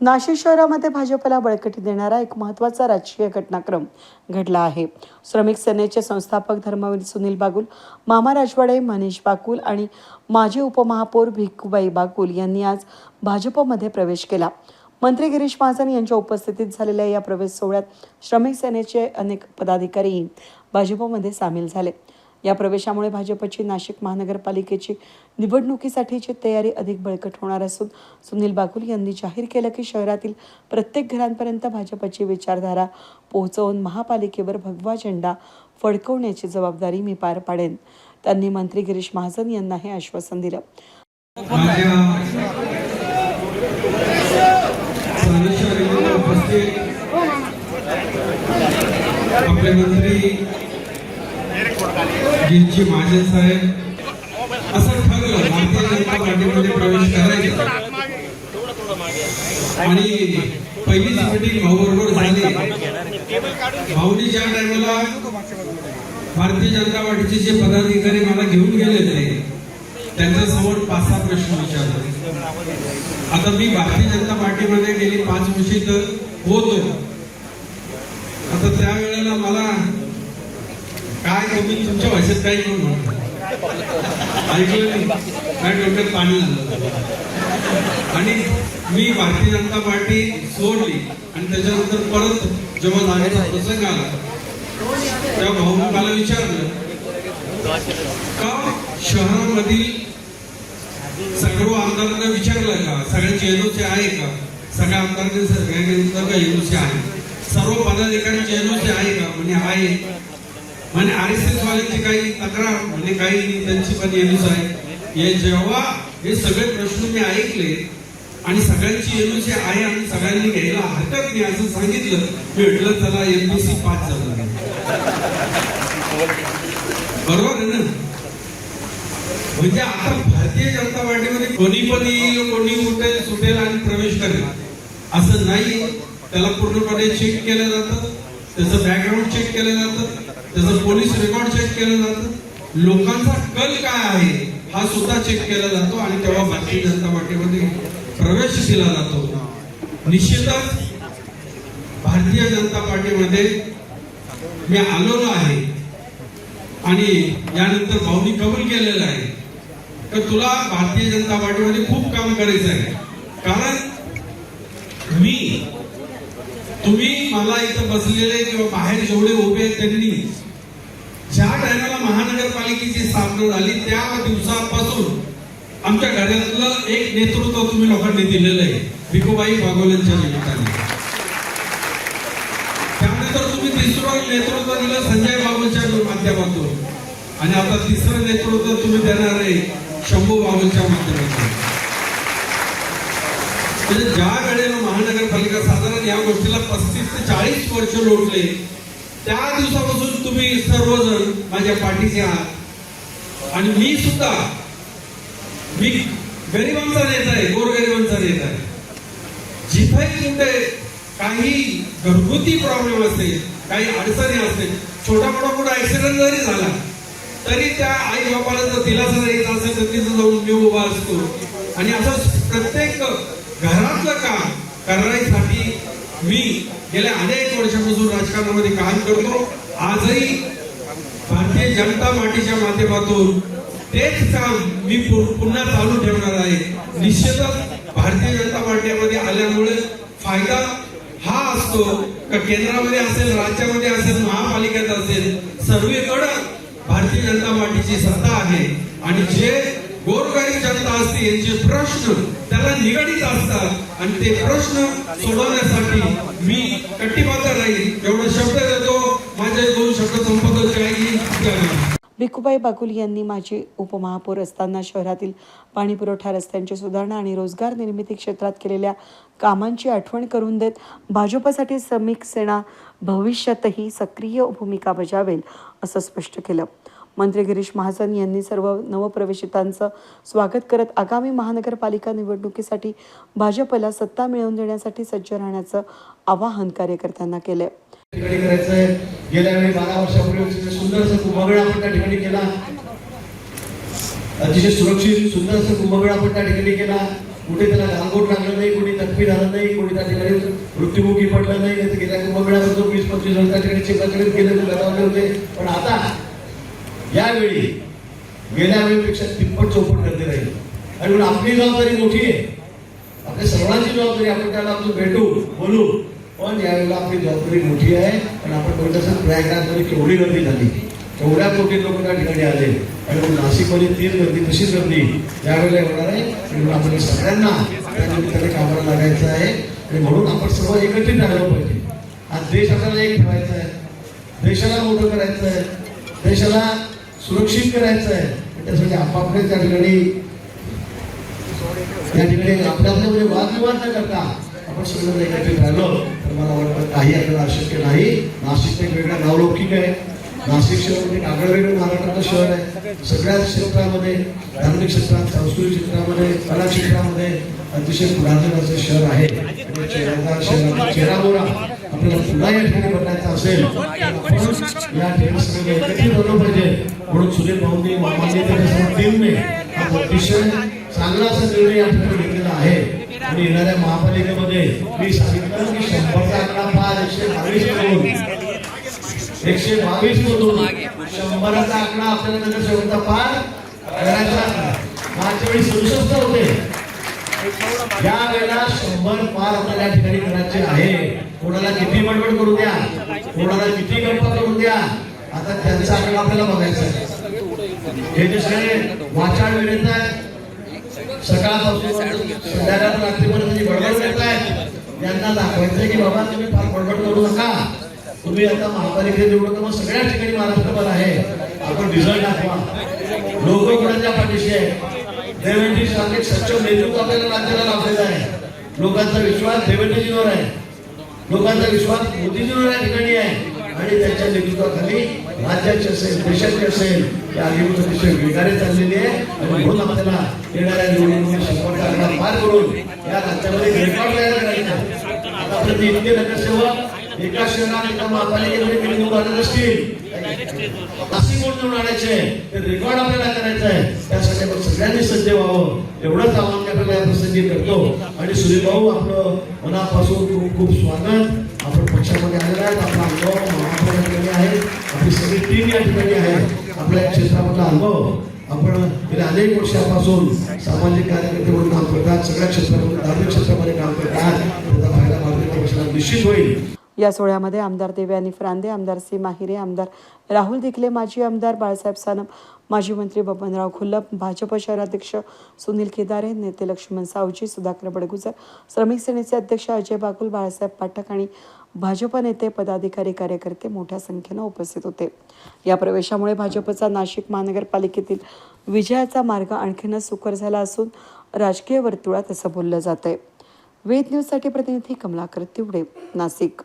नाशिक शहरामध्ये भाजपला बळकटी देणारा एक महत्त्वाचा राजकीय घटनाक्रम घडला आहे. श्रमिक सेनेचे संस्थापक धर्मवीर सुनील बागुल मामा राजवाडे मनीष बाकुल आणि माजी उपमहापौर भिकूबाई बाकुल यांनी आज भाजपमध्ये प्रवेश केला. मंत्री गिरीश महाजन यांच्या उपस्थितीत झालेल्या या प्रवेश सोहळ्यात श्रमिक सेनेचे अनेक पदाधिकारीही भाजपमध्ये सामील झाले. या प्रवेशामुळे भाजपची नाशिक महानगरपालिकेची निवडणुकीसाठीची तयारी अधिक बळकट होणार असून सुनील बाकुल यांनी जाहीर केलं की शहरातील प्रत्येक घरांपर्यंत भाजपची विचारधारा पोहोचवून महापालिकेवर भगवा झेंडा फडकवण्याची जबाबदारी मी पार पाडेन. त्यांनी मंत्री गिरीश महाजन यांना हे आश्वासन दिलं. आपले मंत्री गिरजी माझे साहेब असं ठरलं भारतीय जनता पार्टीमध्ये प्रवेश करायचा. आणि पहिलीच मिटिंग भाऊबरोबर झाली. भाऊनी ज्या टायमाला भारतीय जनता पार्टीचे जे पदाधिकारी मला घेऊन गेले ते त्यांच्यासमोर पाच सहा प्रश्न विचारले. आता मी भारतीय जनता पार्टीमध्ये गेली पाच वर्षी तर होतो आता त्यावेळेला मला काय तुम्ही तुमच्या भाषेत काही कोण म्हणतो ऐकलं काय डोक्यात पाणी झालं आणि मी भारतीय जनता पार्टी सोडली आणि त्याच्यानंतर परत जेव्हा जाण्याचा प्रसंग आला तेव्हा भाऊ मला विचारलं का शहरामधील सर्व आमदारांना विचारलं का? सगळ्यांची एनओसी आहे का? सगळ्या आमदारांनी सगळ्यांनी का एनओसी आहे? सर्व पदाधिकाऱ्यांची एनओसी आहे का? म्हणजे आहे. आणि आर एस एस वाल्यांची काही तक्रार म्हणजे काही त्यांची पण एनओसी आहे. हे जेव्हा हे सगळे प्रश्न मी ऐकले आणि सगळ्यांची एनओसी आहे आणि सगळ्यांनी घ्यायला हरकत नाही असं सांगितलं मी म्हटलं त्याला एनबीसी पाच झालं. बरोबर आहे ना? म्हणजे आता भारतीय जनता पार्टीमध्ये कोणी पण येईल कोणी उठेल सुटेल आणि प्रवेश करेल असं नाही. त्याला पूर्णपणे चेक केलं जातं. त्याचं बॅकग्राऊंड चेक केलं जातं. त्याचं पोलीस रेकॉर्ड चेक केलं जातं. लोकांचा कल काय आहे हा सुद्धा चेक केला जातो आणि तेव्हा भारतीय जनता पार्टीमध्ये प्रवेश दिला जातो. निश्चितच भारतीय जनता पार्टीमध्ये मी आलेलो आहे. आणि यानंतर भाऊनी कबूल केलेलं आहे. तर तुला भारतीय जनता पार्टीमध्ये खूप काम करायचं आहे. कारण मी तुम्ही मला इथं बसलेले किंवा बाहेर जेवढे उभे आहेत त्यांनी ज्या टायमाला महानगरपालिकेची स्थापना झाली त्या दिवसापासून आमच्या घरातलं एक नेतृत्व तुम्ही लोकांनी दिलेलं आहे भिकोबाई बागोलेंच्या निमित्ताने. त्यानंतर तुम्ही तिसरं नेतृत्व दिलं संजय बाबूंच्या माध्यमातून. आणि आता तिसरं नेतृत्व तुम्ही देणार आहे शंभू बाबूंच्या माध्यमातून. म्हणजे ज्या वेळेला महानगरपालिका साधारण या गोष्टीला पस्तीस ते चाळीस वर्ष लोटले त्या दिवसापासून तुम्ही सर्वजण माझ्या पाठीचे आहात. आणि मी सुद्धा मी गरिबांचा नेता आहे गोरगरिबांचा नेता आहे. जिथे कुठे काही घरगुती प्रॉब्लेम असेल काही अडचणी असतील छोटा मोठा मोठा ऍक्सिडेंट जरी झाला तरी त्या आई बापाला जर दिलासा द्यायचा असेल तर तिथं जाऊन मी उभा असतो. आणि असं प्रत्येक घरातलं काम करण्यासाठी मी गेल्या अनेक वर्षापासून राजकारणामध्ये काम करतो. आजही भारतीय जनता पार्टीच्या माध्यमातून तेच काम मी पुन्हा चालू ठेवणार आहे. निश्चितच भारतीय जनता पार्टीमध्ये आल्यामुळे फायदा हा असतो का केंद्रामध्ये असेल राज्यामध्ये असेल महापालिकेत असेल सर्वीकडे भारतीय जनता पार्टीची सत्ता आहे. आणि जे गोरगरीब जनता असते यांचे प्रश्न त्याला निगडीत असतात. आणि ते प्रश्न सोडवण्यासाठी मी कटिबद्ध राहील. एवढा शब्द देतो. माझे दोन शब्द संपत काही भिक्खूबाई बागुल यांनी माजी उपमहापौर असताना शहरातील पाणी पुरवठा रस्त्यांची सुधारणा आणि रोजगार निर्मिती क्षेत्रात केलेल्या कामांची आठवण करून देत भाजपसाठी श्रमिक सेना भविष्यातही सक्रिय भूमिका बजावेल असं स्पष्ट केलं. मंत्री गिरीश महाजन यांनी सर्व नवप्रवेशितांचं स्वागत करत आगामी महानगरपालिका निवडणुकीसाठी भाजपला सत्ता मिळवून देण्यासाठी सज्ज राहण्याचं आवाहन कार्यकर्त्यांना केलं गेल्या वेळी बारा वर्षापूर्वी सुंदरसा कुंभमेळा आपण त्या ठिकाणी केला. अतिशय सुरक्षित सुंदरसा कुंभमेळा आपण त्या ठिकाणी केला. कुठे त्याला गालबोट लागलं नाही कुणी जखमी झालं नाही कुणी त्या ठिकाणी मृत्यूमुखी पडलं नाही. गेल्या कुंभमेळा वीस पंचवीस जण त्या ठिकाणी चिखलाकडे गेले गरवले होते. पण आता यावेळी गेल्या वेळेपेक्षा तिप्पट चौपट गर्दी राहील. आणि म्हणून आपली जबाबदारी मोठी आहे. आपल्या सर्वांची जबाबदारी आपण त्याला आपण भेटू बोलू. पण यावेळेला आपली जबाबदारी मोठी आहे पण आपण बघितलं प्रयागराजमध्ये केवढी गर्दी झाली. केवढ्या कोटी लोक त्या ठिकाणी आले. आणि मग नाशिकमध्ये तीन गर्दी तशीच गर्दी यावेळेला होणार आहे. आणि म्हणून आपण सगळ्यांना त्या निमित्ताने कामाला लागायचं आहे. आणि म्हणून आपण सर्व एकत्रित राहिलं पाहिजे. आज देश आपल्याला एक ठेवायचा आहे. देशाला मोठं करायचं आहे. देशाला सुरक्षित करायचं आहे. त्यासाठी आपापले त्या ठिकाणी त्या ठिकाणी आपल्यामध्ये म्हणजे वादविवाद न करता आपण सगळं एकत्रित राहिलो. तर मला वाटतं काही आपल्याला अशक्य नाही. नाशिक एक वेगळा नावलौकिक आहे. नाशिक शहर म्हणजे कागड वेगळं महाराष्ट्राचं शहर आहे. सगळ्याच क्षेत्रामध्ये धार्मिक क्षेत्रात सांस्कृतिक क्षेत्रामध्ये कला क्षेत्रामध्ये अतिशय पुरातन असं शहर आहे. आणि चेहरा शहराचा चेहरा आपल्याला पुन्हा या ठिकाणी बदलायचं असेल या ठिकाणी सगळे एकत्रित होणं पाहिजे म्हणून सुनील भाऊंनी मामांनी त्याच्या टीमने अतिशय चांगला असा निर्णय या ठिकाणी घेतलेला आहे आणि येणाऱ्या महापालिकेमध्ये मी सांगितलं की शंभरचा आकडा पाच एकशे बावीस करून एकशे बावीस मधून शंभराचा आकडा आपल्याला शेवटचा पार करायचा मागच्या वेळी सदुसष्ट होते या शंभर पार आपल्याला या ठिकाणी करायचे आहे. कोणाला किती बडबड करू द्या? कोणाला किती गप्पा करू द्या? आता त्यांचा आकडा आपल्याला बघायचा आहे. हे दुसरे वाचाळ वेळेत आहेत सकाळपासून संध्याकाळ रात्रीपर्यंत जी बडबड करत आहेत यांना दाखवायचं की बाबा तुम्ही फार बडबड करू नका. तुम्ही आता महापालिकेत निवडून तर मग सगळ्या ठिकाणी महाराष्ट्रभर आहे. आपण रिझल्ट दाखवा. लोक कोणाच्या पाठीशी आहे देवेंद्र सारखे सक्षम नेतृत्व आपल्याला राज्याला लाभलेलं आहे. लोकांचा विश्वास देवेंद्रजीवर आहे. लोकांचा विश्वास मोदीजीवर या ठिकाणी आहे. आणि त्यांच्या नेतृत्वाखाली राज्याचे असेल देशाचे असेल या आगीवर अतिशय वेगाने चाललेली आहे. आणि म्हणून आपल्याला येणाऱ्या निवडणुकीत शंभर आकडा पार करून या राज्यामध्ये रेकॉर्ड तयार करायचा आता आतापर्यंत इतके नगरसेवक एका शहरात एका महापालिकेमध्ये निवडणूक निवडून असतील. अशी म्हणून निवडून आणायचे ते रेकॉर्ड आपल्याला करायचं आहे. त्यासाठी आपण सगळ्यांनी सज्ज व्हावं. एवढंच आव्हान मी आपल्याला या प्रसंगी करतो. आणि सुनील भाऊ आपलं मनापासून खूप खूप स्वागत. आपण पक्षामध्ये आलेला आहे आपला अनुभव महापौर या ठिकाणी आहे. आपली सगळी टीम या ठिकाणी आहे. आपल्या या क्षेत्रामधला अनुभव. आपण गेल्या अनेक वर्षापासून सामाजिक कार्यकर्ते म्हणून काम करतात. सगळ्या क्षेत्रामध्ये धार्मिक क्षेत्रामध्ये काम करतात. त्याचा फायदा भारतीय पक्षाला निश्चित होईल. या सोहळ्यामध्ये आमदार देवयानी फरांदे आमदार सीमा हिरे आमदार राहुल दिखले माजी आमदार बाळासाहेब सानप माजी मंत्री बबनराव खुल्लप भाजप शहराध्यक्ष सुनील केदारे नेते लक्ष्मण सावजी सुधाकर बडगुजर श्रमिक सेनेचे अध्यक्ष अजय बागुल बाळासाहेब पाठक आणि भाजप नेते पदाधिकारी कार्यकर्ते मोठ्या संख्येनं उपस्थित होते. या प्रवेशामुळे भाजपचा नाशिक महानगरपालिकेतील विजयाचा मार्ग आणखीनच सुकर झाला असून राजकीय वर्तुळात असं बोललं जात आहे वेद न्यूजसाठी प्रतिनिधी कमलाकर तिवडे नाशिक.